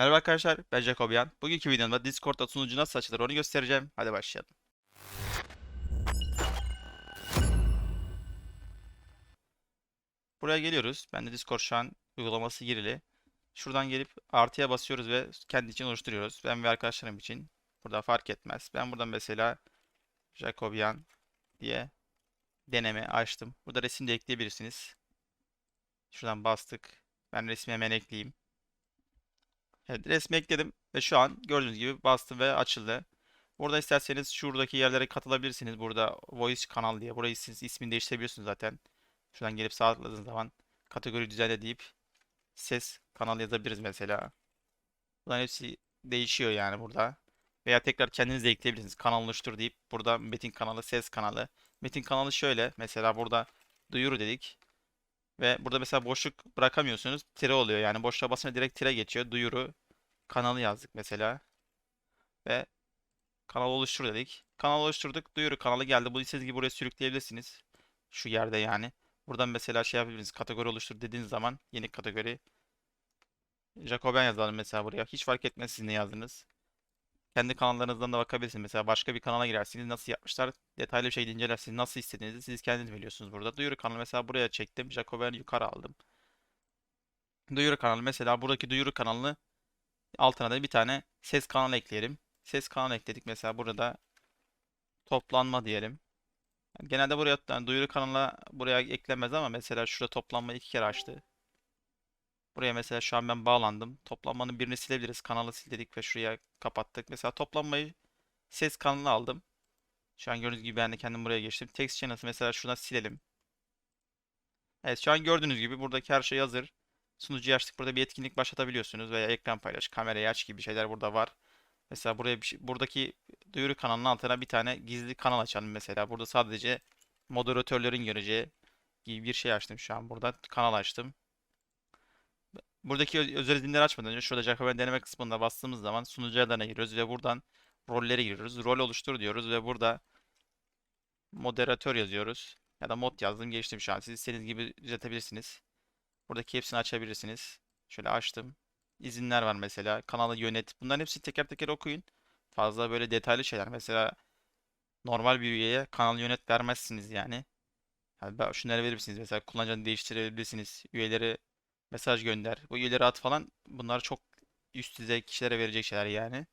Merhaba arkadaşlar, ben Jacobian. Bugünkü videomda Discord'da sunucu nasıl açılır onu göstereceğim. Hadi başlayalım. Buraya geliyoruz. Ben de Discord şu an uygulaması girili. Şuradan gelip artıya basıyoruz ve kendi için oluşturuyoruz. Ben ve arkadaşlarım için. Burada fark etmez. Ben buradan mesela Jacobian diye deneme açtım. Burada resim de ekleyebilirsiniz. Şuradan bastık. Ben resmi hemen ekleyeyim. Evet resmi ekledim ve şu an gördüğünüz gibi bastım ve açıldı. Burada isterseniz şuradaki yerlere katılabilirsiniz. Burada Voice kanal diye. Burayı siz ismini değiştirebiliyorsunuz zaten. Şuradan gelip sağ tıkladığınız zaman kategori düzenle deyip ses kanal yazabiliriz mesela. Bunların hepsi değişiyor yani burada. Veya tekrar kendiniz de ekleyebilirsiniz. Kanal oluştur deyip burada metin kanalı, ses kanalı. Metin kanalı şöyle. Mesela burada duyuru dedik. Ve burada mesela boşluk bırakamıyorsunuz. Tire oluyor yani. Boşluğa basınca direkt tire geçiyor. Duyuru kanalı yazdık mesela. Ve kanal oluştur dedik. Kanal oluşturduk. Duyuru kanalı geldi. Bu istediğiniz gibi buraya sürükleyebilirsiniz. Şu yerde yani. Buradan mesela şey yapabilirsiniz. Kategori oluştur dediğiniz zaman yeni kategori. Jacoben yazalım mesela buraya. Hiç fark etmez siz ne yazdınız. Kendi kanallarınızdan da bakabilirsiniz. Mesela başka bir kanala girersiniz. Nasıl yapmışlar? Detaylı bir şekilde incelersiniz. Nasıl istediğinizi siz kendiniz biliyorsunuz burada. Duyuru kanalı mesela buraya çektim. Jacoben yukarı aldım. Duyuru kanalı mesela buradaki duyuru kanalını altına da bir tane ses kanalı ekleyelim. Ses kanalı ekledik. Mesela burada toplanma diyelim. Genelde buraya yani duyuru kanalına buraya eklemez ama mesela şurada toplanma iki kere açtı. Buraya mesela şu an ben bağlandım. Toplanmanın birini silebiliriz. Kanalı sil dedik ve şuraya kapattık. Mesela toplanmayı ses kanalına aldım. Şu an gördüğünüz gibi ben de kendim buraya geçtim. Text channel'ı mesela şuradan silelim. Evet şu an gördüğünüz gibi buradaki her şey hazır. Sunucuyu açtık. Burada bir etkinlik başlatabiliyorsunuz veya ekran paylaş, kamerayı aç gibi şeyler burada var. Mesela buraya bir şey, buradaki duyuru kanalının altına bir tane gizli kanal açalım mesela. Burada sadece moderatörlerin göreceği gibi bir şey açtım şu an burada. Kanal açtım. Buradaki özel izinleri açmadan önce şurada Jacobin deneme kısmında bastığımız zaman sunucu adına giriyoruz ve buradan rollere giriyoruz. Rol oluştur diyoruz ve burada moderatör yazıyoruz. Ya da mod yazdım geçtim şu an. Siz istediğiniz gibi düzeltebilirsiniz. Buradaki hepsini açabilirsiniz. Şöyle açtım. İzinler var mesela. Kanalı yönet. Bunların hepsini teker teker okuyun. Fazla böyle detaylı şeyler. Mesela normal bir üyeye kanal yönet vermezsiniz yani. Yani şunları verirsiniz. Mesela kullanıcını değiştirebilirsiniz. Üyeleri mesaj gönder. Bu üyeleri at falan. Bunlar çok üst düzey kişilere verecek şeyler yani.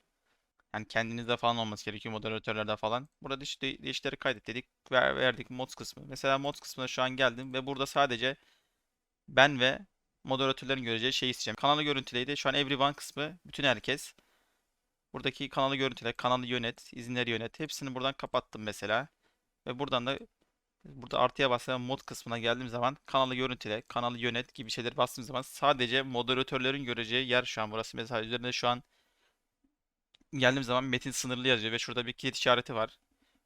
Yani kendinizde falan olması gerekiyor moderatörlerde falan. Burada işte değişikleri kaydet dedik. Ver, verdik mods kısmı. Mesela mods kısmına şu an geldim ve burada sadece ben ve moderatörlerin göreceği şeyi isteyeceğim. Kanalı görüntüleydi. Şu an everyone kısmı bütün herkes. Buradaki kanalı görüntüle, kanalı yönet, izinleri yönet. Hepsini buradan kapattım mesela. Ve buradan da burada artıya bastığım mod kısmına geldiğim zaman kanalı görüntüle, kanalı yönet gibi şeyleri bastığım zaman sadece moderatörlerin göreceği yer şu an burası. Mesela üzerinde şu an geldiğim zaman metin sınırlı yazıyor ve şurada bir kilit işareti var.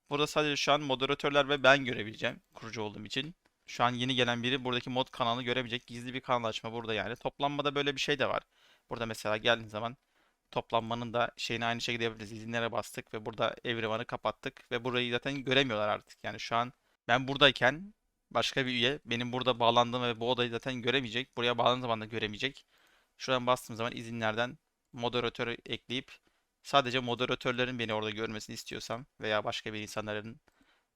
Burada sadece şu an moderatörler ve ben görebileceğim kurucu olduğum için. Şu an yeni gelen biri buradaki mod kanalını görebilecek gizli bir kanal açma burada yani. Toplanmada böyle bir şey de var. Burada mesela geldiğin zaman toplanmanın da şeyini aynı şekilde yapabiliriz. İzinlere bastık ve burada everyone'ı kapattık ve burayı zaten göremiyorlar artık. Yani şu an ben buradayken başka bir üye benim burada bağlandığım ve bu odayı zaten göremeyecek. Buraya bağlandığım zaman da göremeyecek. Şuradan bastığım zaman izinlerden moderatörü ekleyip sadece moderatörlerin beni orada görmesini istiyorsam veya başka bir insanların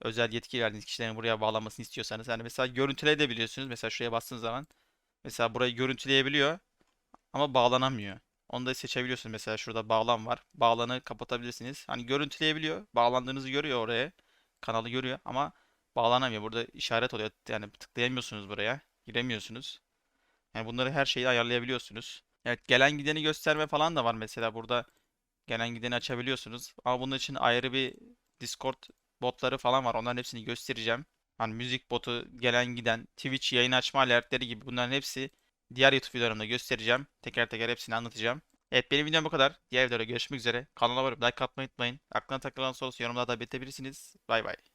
özel yetki verdiğiniz kişilerin buraya bağlanmasını istiyorsanız yani mesela görüntüleyebiliyorsunuz. Mesela şuraya bastığınız zaman mesela burayı görüntüleyebiliyor ama bağlanamıyor. Onu da seçebiliyorsunuz. Mesela şurada bağlan var. Bağlanı kapatabilirsiniz. Hani görüntüleyebiliyor. Bağlandığınızı görüyor oraya. Kanalı görüyor ama bağlanamıyor. Burada işaret oluyor. Yani tıklayamıyorsunuz buraya. Giremiyorsunuz. Yani bunları her şeyi ayarlayabiliyorsunuz. Evet gelen gideni gösterme falan da var mesela burada. Gelen gideni açabiliyorsunuz. Ama bunun için ayrı bir Discord botları falan var. Onların hepsini göstereceğim. Hani müzik botu, gelen giden, Twitch yayın açma alertleri gibi bunların hepsi diğer YouTube videolarımda göstereceğim. Teker teker hepsini anlatacağım. Evet benim videom bu kadar. Diğer videoda görüşmek üzere. Kanala varıp like atmayı unutmayın. Aklına takılan sorusu yorumlarda belirtebilirsiniz. Bay bay.